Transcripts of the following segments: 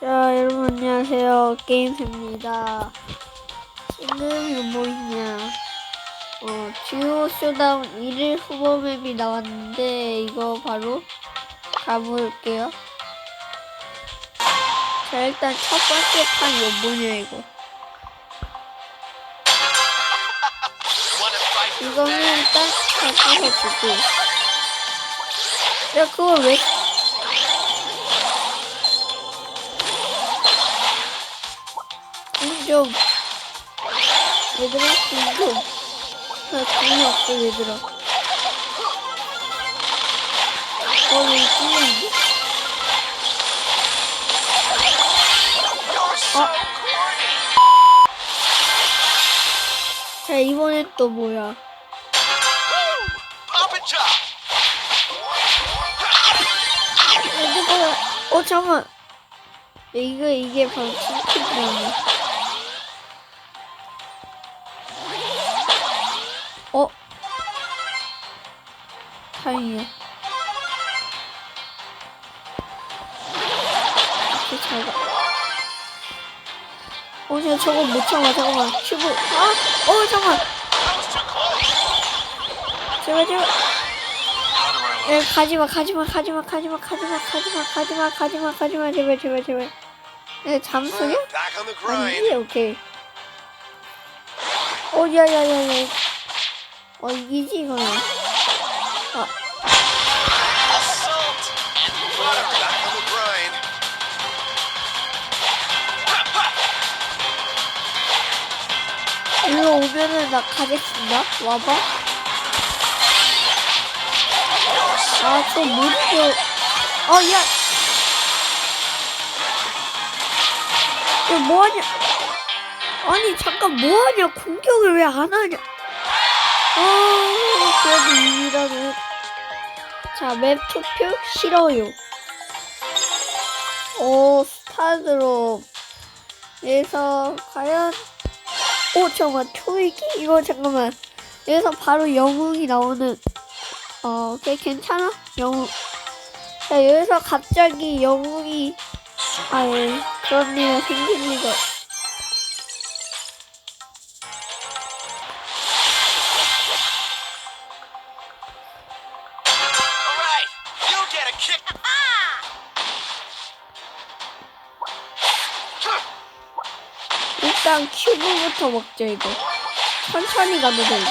자, 여러분 안녕하세요. 게임입니다. 지금 뭐 있냐? 어, 듀오 쇼다운 1일 후보 맵이 나왔는데 이거 바로 가볼게요. 자, 일단 첫 번째 판 이거 뭐냐 이거? 이거는 일단 가져서 주고. 야, 그거 왜? 좀. 얘들아, 공 좀. 나 공이 없어, 얘들아. 어, 왜 뛰는데? 어? 자, 이번엔 또 뭐야? 어, 잠깐만. 이거, 이게 바로 킹킹이라네. 다행이야. 잘 가. 어, 저, 저거 못 참아, 잠깐만. 큐브. 아! 어, close. 제발, 제발. 야, 가지마, 가지마, 가지마, 가지마, 가지마, 가지마, 가지마, 가지마, 가지마, 제발, 제발, 제발. 야, the 아니지. 오케이. 어, 야, 야, 야, 야. 어, 이기지, 이거는. 아. 일로 오면은 나 가겠습니다. 와봐. 아, 저 모르고. 어, 야. 야, 뭐하냐. 아니, 잠깐, 뭐하냐. 공격을 왜 안 하냐. 아, 그래도 이기라도. 자, 맵 투표 싫어요. 오, 스타드롭. 그래서, 과연. 오 잠깐만 초이기 이거 잠깐만 여기서 바로 영웅이 나오는 어 오케이 괜찮아 영웅 자 여기서 갑자기 영웅이 아예 그런 일이 리가 일단 큐브부터 먹자 이거 천천히 가도 돼 이거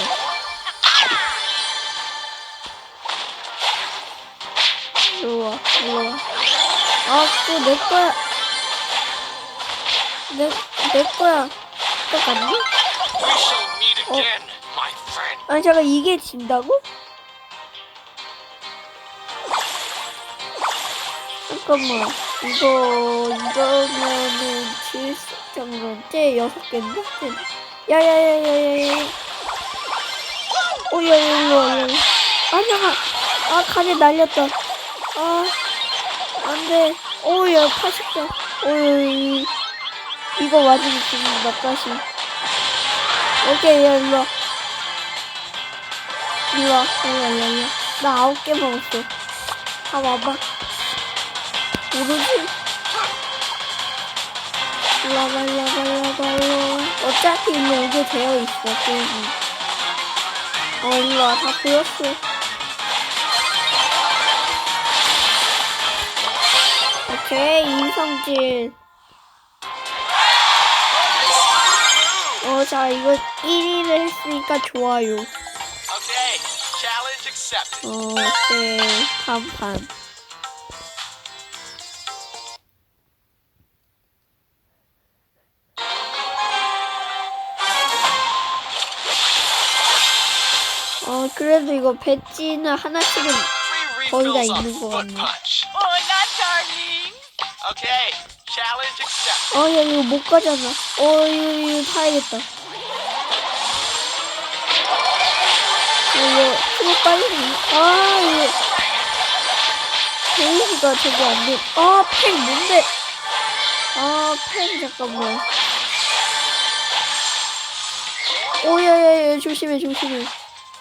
일로와 일로와 아또 내 거야 내, 내 거야 똑같니? We shall meet again, my friend. 아니 잠깐 이게 진다고? 잠깐만 이거 잠깐 쟤 여섯 개인데? 쟤 야야야야야야 오야 일로 일로 아아 가게 날렸다 아 안돼 오야 80점 오야 이거 맞으면 죽는다 다시 오케이 야 일로 와 일로 와. 일로 와, 일로 와. 나 아홉 개 먹었어. 다 와봐. 모르지? 일로 와봐, 일로 와. 어차피 일로 오게 되어 있어, 게임이. 어, 일로 와. 다 보였어. 오케이, 인성질. 어, 자, 이거 1위를 했으니까 좋아요. Accepted. 어, 네, 다음 판. 그래도 이거 배지는 하나씩은 거의 다 있는 것 foot 같네. 어, 야, 이거 못 가잖아. 어, 이거, 이거 타야겠다. 어, 이거, 이거 빨리. 아, 이거. 데이지가 저기 안 돼. 아, 펜 뭔데? 아, 펜 잠깐만. 오, 야, 야, 야, 조심해, 조심해.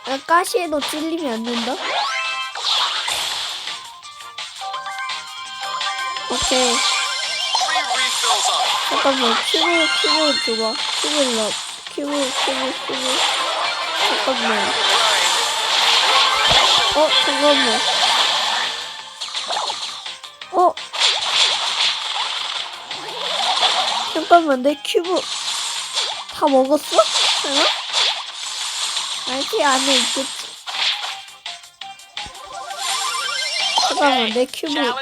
야, 가시에도 찔리면 안 된다. 오케이. 잠깐만 큐브 큐브 줘봐 큐브 일로 큐브 큐브 큐브 잠깐만 어 잠깐만 어 잠깐만 내 큐브 다 먹었어? 응? 알지 안에 있겠지. 잠깐만 내 큐브. 내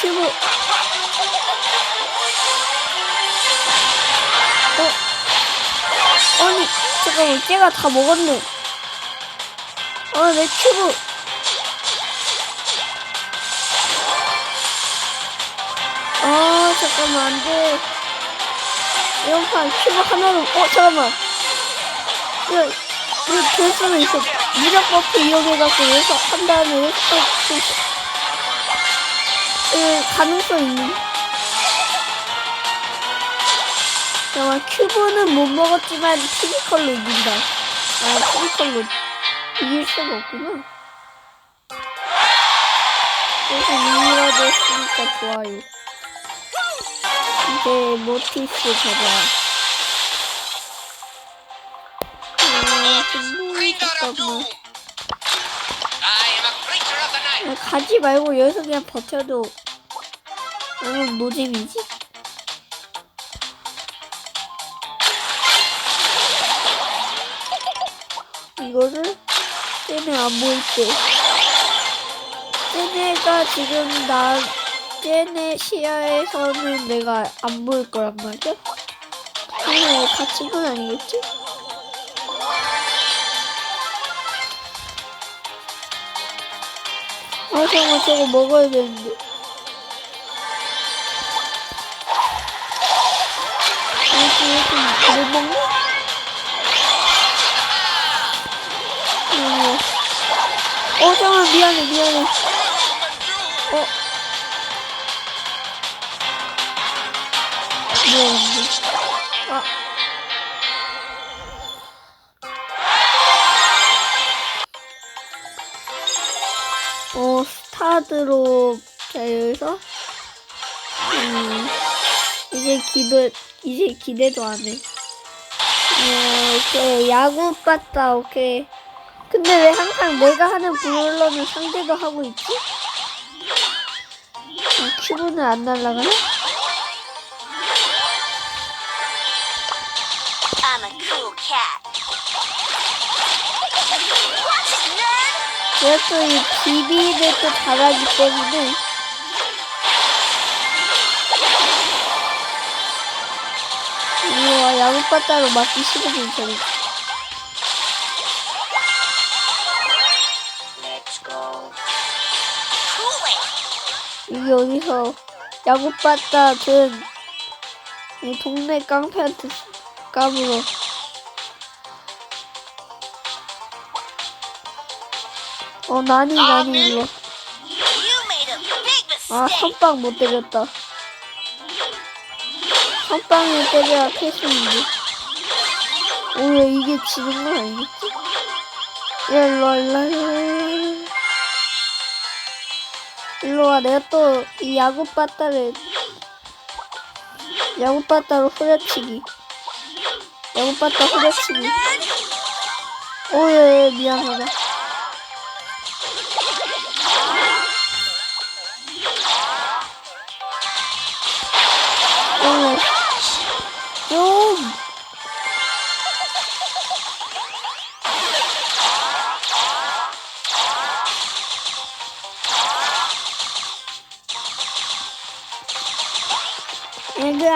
큐브. 어? 아니 잠깐만 쟤가 다 먹었네. 아내 큐브. 아 잠깐만 안돼. 이번 판 큐브 하나로 어 잠깐만 이거 이거 될 수도 있어. 무적 버프 이용해갖고 여기서 한 다음에 또그 가능성 있는 잠깐만 큐브는 못 먹었지만 피지컬로 이긴다. 아 피지컬로 이길 수가 없구나. 그래서 이기가 됐으니까 좋아요. 이제 모티스 가자 of the night. 그냥 가지 말고 여기서 그냥 버텨도 아니면 노잼이지? 이거를 쟤네 안 보일 때 쟤네가 지금 나 쟤네 시야에서는 내가 안 보일 거란 말이야? 쟤네 갇힌 건 아니겠지? 아 잠깐 저거 먹어야 되는데. 이렇게 이렇게 못? 어, 어 잠깐 미안해 미안해. 어. 미안해. 아 자, 여기서, 음, 이제 기대, 이제 기대도 안 해. 어, 오케이, 야구 봤다, 오케이. 근데 왜 항상 내가 하는 브롤러는 상대도 하고 있지? 아, 큐브는 안 날아가네? 또이 비비를 또 잘하기 때문에. 우와, 야구 빠따로 맞기. Cool it. 여기 어디서 야구 빠따 든이 동네 깡패한테 까불어. 어 나니 나니 이거. 아. 선빵 못 때렸다. 선빵을 때려야 패스인데. 오야 이게 지는 건 아니겠지? 야 일로와 일로와 일로와 일로와 내가 또 이 야구 빠따를 야구 빠따로 후려치기 야구 빠따 후려치기 오예 미안하다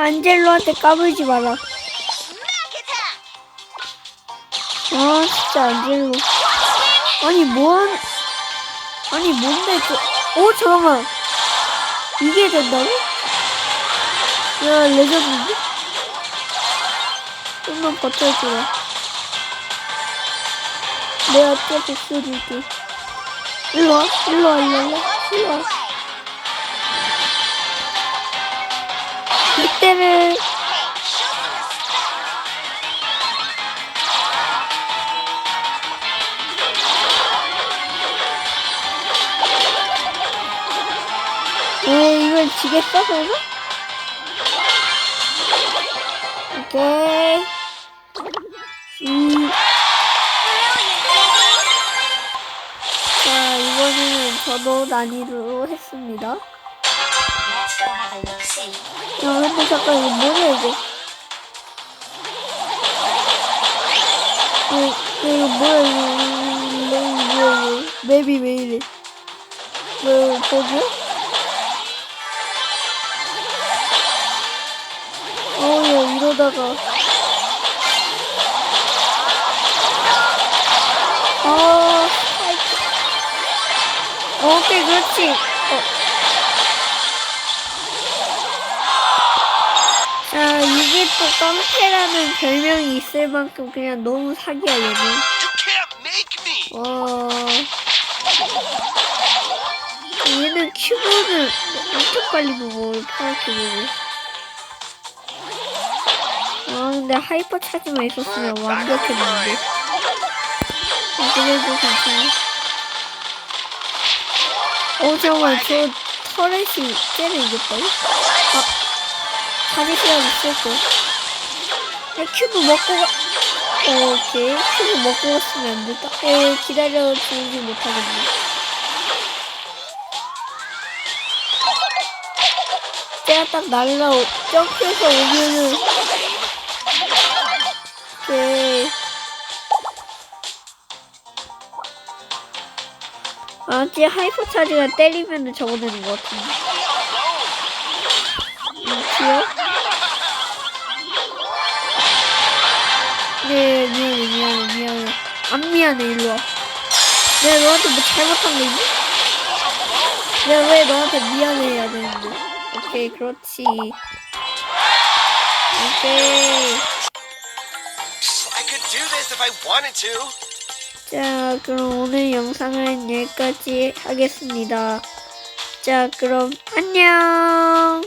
안젤로한테 까불지 마라. 아, 진짜 안젤로. 아니, 뭔, 아니, 뭔데, 그, 어, 잠깐만. 이게 된다고? 야, 레전드인데? 좀만 버텨주라. 내가 또 복수해줄게. 일로 와, 일로 와, 일로 와, 일로 와. Respect. 왜 이걸 지겠어, 설마? 오케이. 음, 자, 이번에는 저도 난이도로 했습니다. 야. 근데 잠깐, 이거 뭐냐, 이거. 이거, 이거 뭐야, 이거. 뭐야, 이거. 맵이 왜 이래. 뭐, 버그야? 어우, 이러다가. 아, 스파이크. 오케이, 그렇지. 어. 자, 이게 또 깡패라는 별명이 있을 만큼 그냥 너무 사기야, 얘는. 와. 얘는 큐브를 엄청 빨리 먹어, 파워 큐브를. 아, 근데 하이퍼 차지만 있었으면 완벽했는데. 아, 그래도 괜찮아. 어, 잠깐만, 저 터렛이 쟤를 이겼다고? 아, 가질 시간 있을 거. 야, 큐브 먹고 가. 어, 오케이. 큐브 먹고 갔으면 안 됐다. 에, 기다려 주지 못하겠네. 때가 딱 날라오, 점프해서 오면은. 오케이. 아, 쟤 하이퍼 차지가 때리면은 적어내는 것 같은데. 이치요? 네, 미안해, 미안해, 미안해. 안 미안해, 일로 와. 내가 너한테 뭐 잘못한 거 있니? 내가 왜 너한테 미안해야 되는데. 오케이, 그렇지. 오케이. I could do this if I wanted to. 자, 그럼 오늘 영상은 여기까지 하겠습니다. 자, 그럼 안녕!